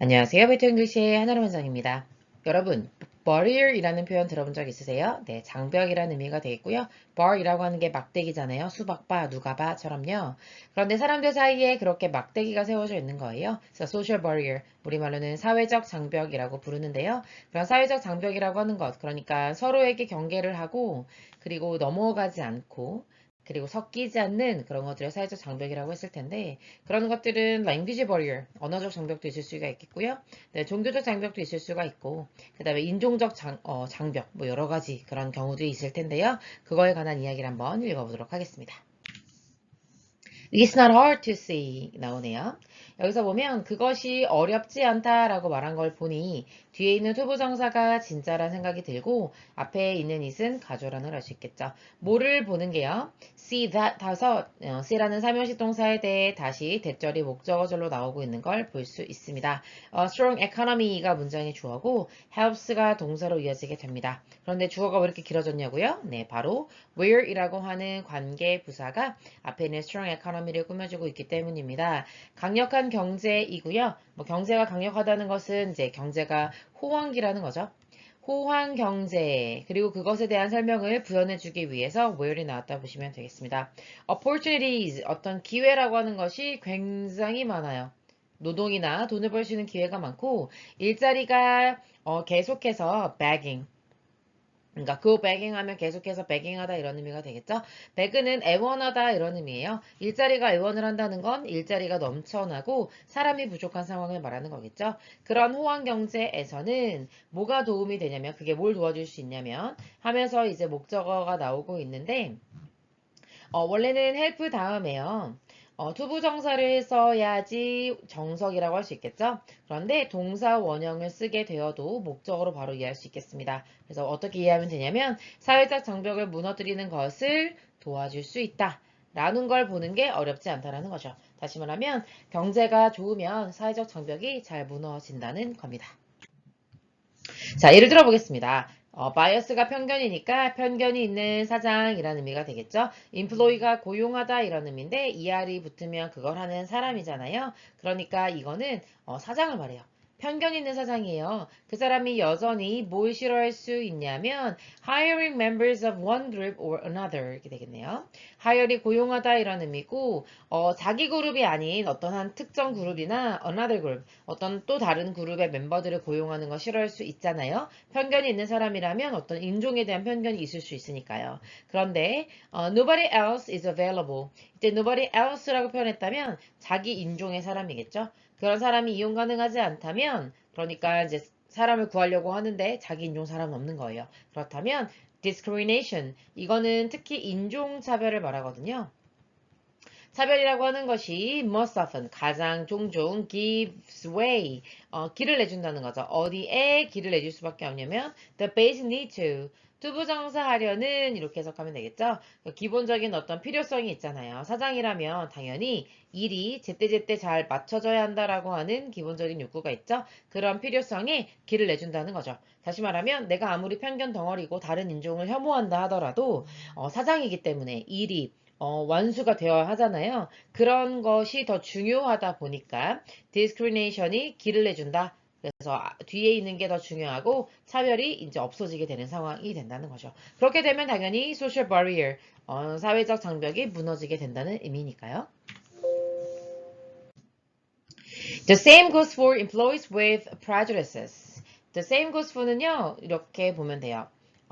안녕하세요. 베트 잉글리시의 하나로 원장입니다. 여러분, barrier이라는 표현 들어본 적 있으세요? 네, 장벽이라는 의미가 되겠고요. bar이라고 하는 게 막대기잖아요. 수박바, 누가바처럼요. 그런데 사람들 사이에 그렇게 막대기가 세워져 있는 거예요. 그래서 social barrier, 우리말로는 사회적 장벽이라고 부르는데요. 그런 사회적 장벽이라고 하는 것, 그러니까 서로에게 경계를 하고 그리고 넘어가지 않고 그리고 섞이지 않는 그런 것들을 사회적 장벽이라고 했을 텐데 그런 것들은 language barrier, 언어적 장벽도 있을 수가 있겠고요. 네, 종교적 장벽도 있을 수가 있고 그 다음에 인종적 장, 어, 장벽 뭐 여러 가지 그런 경우도 있을 텐데요. 그거에 관한 이야기를 한번 읽어보도록 하겠습니다. It's not hard to see 나오네요. 여기서 보면 그것이 어렵지 않다라고 말한 걸 보니 뒤에 있는 투부정사가 진짜란 생각이 들고 앞에 있는 it은 가조란을 할수 있겠죠. 뭐를 보는 게요. see that 다서 어, see라는 삼형식 동사에 대해 다시 대절이 목적어절로 나오고 있는 걸 볼 수 있습니다. 어, strong economy가 문장의 주어고 helps가 동사로 이어지게 됩니다. 그런데 주어가 왜 이렇게 길어졌냐고요? 네, 바로 where이라고 하는 관계 부사가 앞에 있는 strong economy 를 꾸며주고 있기 때문입니다. 강력한 경제이고요. 뭐 경제가 강력하다는 것은 이제 경제가 호황기라는 거죠. 호황 경제 그리고 그것에 대한 설명을 부연해 주기 위해서 where이 나왔다 보시면 되겠습니다. opportunities 어떤 기회라고 하는 것이 굉장히 많아요. 노동이나 돈을 벌 수 있는 기회가 많고 일자리가 어, 계속해서 begging 그러니까 그 begging하면 계속해서 begging하다 이런 의미가 되겠죠. begg는 애원하다 이런 의미예요. 일자리가 애원을 한다는 건 일자리가 넘쳐나고 사람이 부족한 상황을 말하는 거겠죠. 그런 호황 경제에서는 뭐가 도움이 되냐면 그게 뭘 도와줄 수 있냐면 하면서 이제 목적어가 나오고 있는데 어, 원래는 help 다음에요. 어, 투부 정사를 써야지 정석이라고 할 수 있겠죠? 그런데 동사 원형을 쓰게 되어도 목적어로 바로 이해할 수 있겠습니다. 그래서 어떻게 이해하면 되냐면 사회적 장벽을 무너뜨리는 것을 도와줄 수 있다. 라는 걸 보는 게 어렵지 않다라는 거죠. 다시 말하면 경제가 좋으면 사회적 장벽이 잘 무너진다는 겁니다. 자, 예를 들어 보겠습니다. 어, 바이어스가 편견이니까 편견이 있는 사장이라는 의미가 되겠죠. 인플로이가 고용하다 이런 의미인데 ER이 붙으면 그걸 하는 사람이잖아요. 그러니까 이거는 어, 사장을 말해요. 편견 있는 사장이에요. 그 사람이 여전히 뭘 싫어할 수 있냐면 hiring members of one group or another 이렇게 되겠네요. hire이 고용하다 이런 의미고 어, 자기 그룹이 아닌 어떤 한 특정 그룹이나 another group 어떤 또 다른 그룹의 member들을 고용하는 거 싫어할 수 있잖아요. 편견이 있는 사람이라면 어떤 인종에 대한 편견이 있을 수 있으니까요. 그런데 어, nobody else is available 이때 nobody else라고 표현했다면 자기 인종의 사람이겠죠. 그런 사람이 이용 가능하지 않다면 그러니까 이제 사람을 구하려고 하는데 자기 인종 사람은 없는 거예요. 그렇다면 discrimination 이거는 특히 인종 차별을 말하거든요. 차별이라고 하는 것이 most often 가장 종종 gives way 어, 길을 내준다는 거죠. 어디에 길을 내줄 수밖에 없냐면 the basic need to 투부정사 하려는 이렇게 해석하면 되겠죠. 기본적인 어떤 필요성이 있잖아요. 사장이라면 당연히 일이 제때제때 잘 맞춰져야 한다라고 하는 기본적인 욕구가 있죠. 그런 필요성에 길을 내준다는 거죠. 다시 말하면 내가 아무리 편견 덩어리고 다른 인종을 혐오한다 하더라도 어, 사장이기 때문에 일이 어, 완수가 되어야 하잖아요. 그런 것이 더 중요하다 보니까 discrimination이 길을 내준다. 그래서 아, 뒤에 있는 게 더 중요하고 차별이 이제 없어지게 되는 상황이 된다는 거죠. 그렇게 되면 당연히 social barrier, 어, 사회적 장벽이 무너지게 된다는 의미니까요. The same goes for employees with prejudices. The same goes for는요, 이렇게 보면 돼요.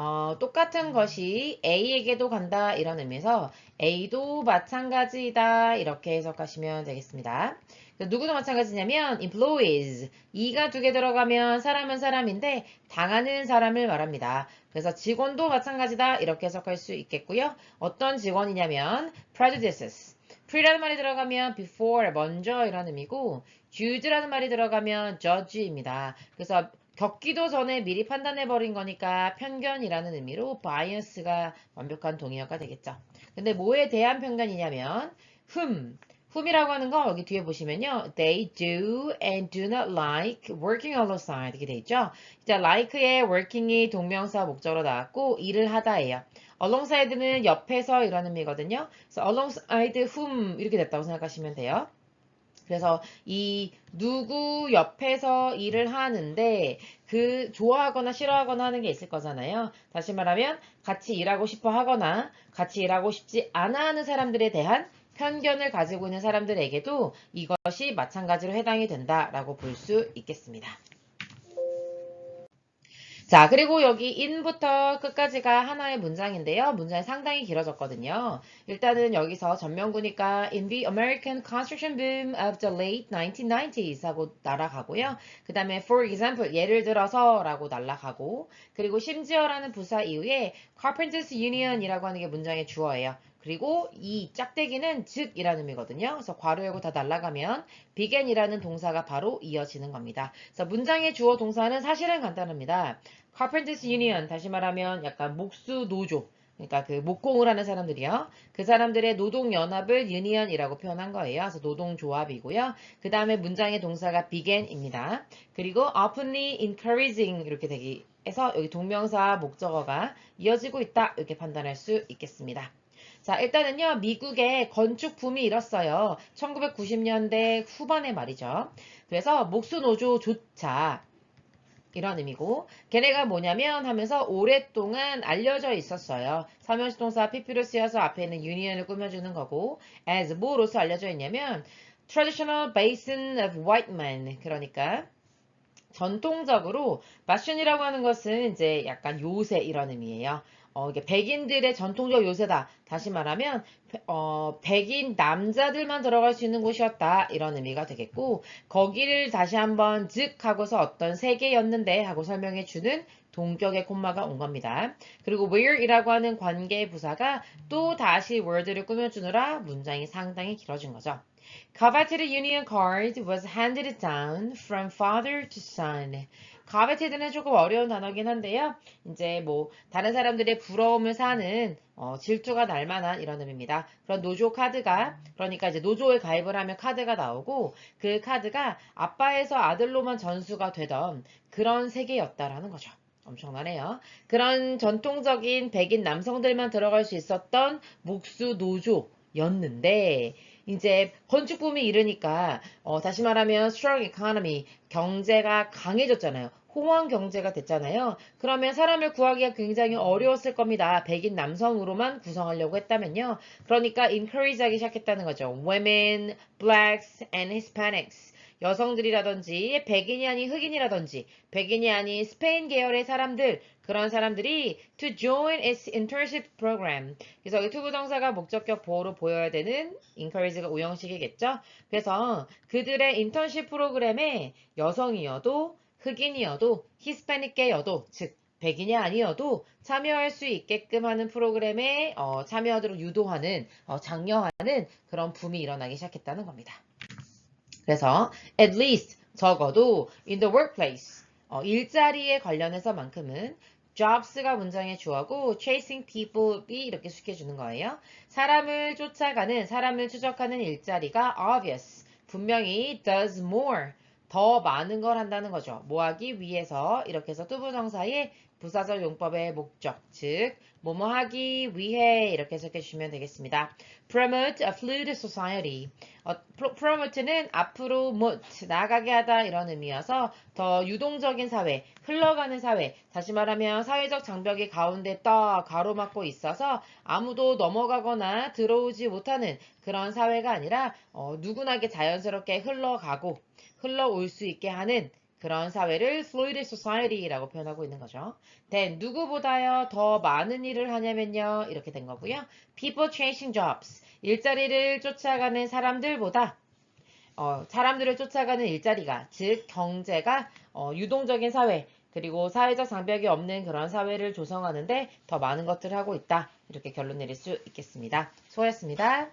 어, 똑같은 것이 A에게도 간다 이런 의미에서 A도 마찬가지다 이렇게 해석하시면 되겠습니다. 누구도 마찬가지냐면 employees 이가 두 개 들어가면 사람은 사람인데 당하는 사람을 말합니다. 그래서 직원도 마찬가지다 이렇게 해석할 수 있겠고요. 어떤 직원이냐면 prejudices pre라는 말이 들어가면 before 먼저 이런 의미고 jude라는 말이 들어가면 judge입니다. 그래서 겪기도 전에 미리 판단해버린 거니까 편견이라는 의미로 bias가 완벽한 동의어가 되겠죠. 근데 뭐에 대한 편견이냐면 whom, whom이라고 하는 거 여기 뒤에 보시면요. They do and do not like working alongside 이렇게 돼 있죠. 자, like의 working이 동명사 목적으로 나왔고 일을 하다예요. alongside는 옆에서 이런 의미거든요. 그래서 alongside whom 이렇게 됐다고 생각하시면 돼요. 그래서 이 누구 옆에서 일을 하는데 그 좋아하거나 싫어하거나 하는 게 있을 거잖아요. 다시 말하면 같이 일하고 싶어 하거나 같이 일하고 싶지 않아 하는 사람들에 대한 편견을 가지고 있는 사람들에게도 이것이 마찬가지로 해당이 된다라고 볼 수 있겠습니다. 자, 그리고 여기 in부터 끝까지가 하나의 문장인데요. 문장이 상당히 길어졌거든요. 일단은 여기서 전명구니까 in the American construction boom of the late 1990s 하고 날아가고요. 그 다음에 for example, 예를 들어서 라고 날아가고 그리고 심지어라는 부사 이후에 Carpenters Union이라고 하는 게 문장의 주어예요. 그리고 이 짝대기는 즉이라는 의미거든요. 그래서 괄호 열고 다 날아가면 began이라는 동사가 바로 이어지는 겁니다. 그래서 문장의 주어 동사는 사실은 간단합니다. Carpenters Union 다시 말하면 약간 목수 노조 그러니까 그 목공을 하는 사람들이요. 그 사람들의 노동연합을 union이라고 표현한 거예요. 그래서 노동조합이고요. 그 다음에 문장의 동사가 began입니다. 그리고 openly encouraging 이렇게 되기 해서 여기 동명사 목적어가 이어지고 있다 이렇게 판단할 수 있겠습니다. 자, 일단은요, 미국의 건축 붐이 일었어요. 1990년대 후반에 말이죠. 그래서 목수노조조차 이런 의미고 걔네가 뭐냐면 하면서 오랫동안 알려져 있었어요. 사면시 동사 PP로 쓰여서 앞에 있는 유니언을 꾸며주는 거고 as 뭐로서 알려져 있냐면 traditional basin of white men 그러니까 전통적으로 마슌이라고 하는 것은 이제 약간 요새 이런 의미예요. 어, 이게 백인들의 전통적 요새다. 다시 말하면 어, 백인 남자들만 들어갈 수 있는 곳이었다. 이런 의미가 되겠고 거기를 다시 한번 즉 하고서 어떤 세계였는데 하고 설명해 주는 동격의 콤마가 온 겁니다. 그리고 where이라고 하는 관계 부사가 또 다시 word를 꾸며주느라 문장이 상당히 길어진 거죠. Coveted union card was handed down from father to son. Coveted는 조금 어려운 단어긴 한데요. 이제 뭐 다른 사람들의 부러움을 사는 어, 질투가 날 만한 이런 의미입니다. 그런 노조 카드가 그러니까 이제 노조에 가입을 하면 카드가 나오고 그 카드가 아빠에서 아들로만 전수가 되던 그런 세계였다라는 거죠. 엄청나네요. 그런 전통적인 백인 남성들만 들어갈 수 있었던 목수 노조였는데 이제 건축 붐이 이르니까 어, 다시 말하면 strong economy 경제가 강해졌잖아요. 홍황 경제가 됐잖아요. 그러면 사람을 구하기가 굉장히 어려웠을 겁니다. 백인 남성으로만 구성하려고 했다면요. 그러니까 encourage 하기 시작했다는 거죠. Women, blacks, and Hispanics. 여성들이라든지 백인이 아닌 흑인이라든지 백인이 아닌 스페인 계열의 사람들 그런 사람들이 to join its internship program. 그래서 여기 투부정사가 목적격 보호로 보여야 되는 encourage가 우형식이겠죠. 그래서 그들의 인턴십 프로그램에 여성이어도 흑인이어도 히스패닉계여도 즉 백인이 아니어도 참여할 수 있게끔 하는 프로그램에 어, 참여하도록 유도하는 어, 장려하는 그런 붐이 일어나기 시작했다는 겁니다. 그래서 at least 적어도 in the workplace 어, 일자리에 관련해서만큼은 jobs가 문장의 주어고 chasing people이 이렇게 숙여주는 거예요. 사람을 쫓아가는 사람을 추적하는 일자리가 obvious 분명히 does more 더 많은 걸 한다는 거죠. 뭐하기 위해서 이렇게 해서 투부정사의 부사절 용법의 목적, 즉 뭐뭐 하기 위해 이렇게 해석해 주시면 되겠습니다. promote a fluid society. 어, promote는 앞으로 mote, 나가게 하다 이런 의미여서 더 유동적인 사회, 흘러가는 사회, 다시 말하면 사회적 장벽이 가운데 떠 가로막고 있어서 아무도 넘어가거나 들어오지 못하는 그런 사회가 아니라 어, 누구나게 자연스럽게 흘러가고 흘러올 수 있게 하는 그런 사회를 fluid society라고 표현하고 있는 거죠. then 누구보다요 더 많은 일을 하냐면요 이렇게 된 거고요. people chasing jobs 일자리를 쫓아가는 사람들보다 어, 사람들을 쫓아가는 일자리가 즉 경제가 어, 유동적인 사회 그리고 사회적 장벽이 없는 그런 사회를 조성하는데 더 많은 것들을 하고 있다 이렇게 결론 내릴 수 있겠습니다. 수고하셨습니다.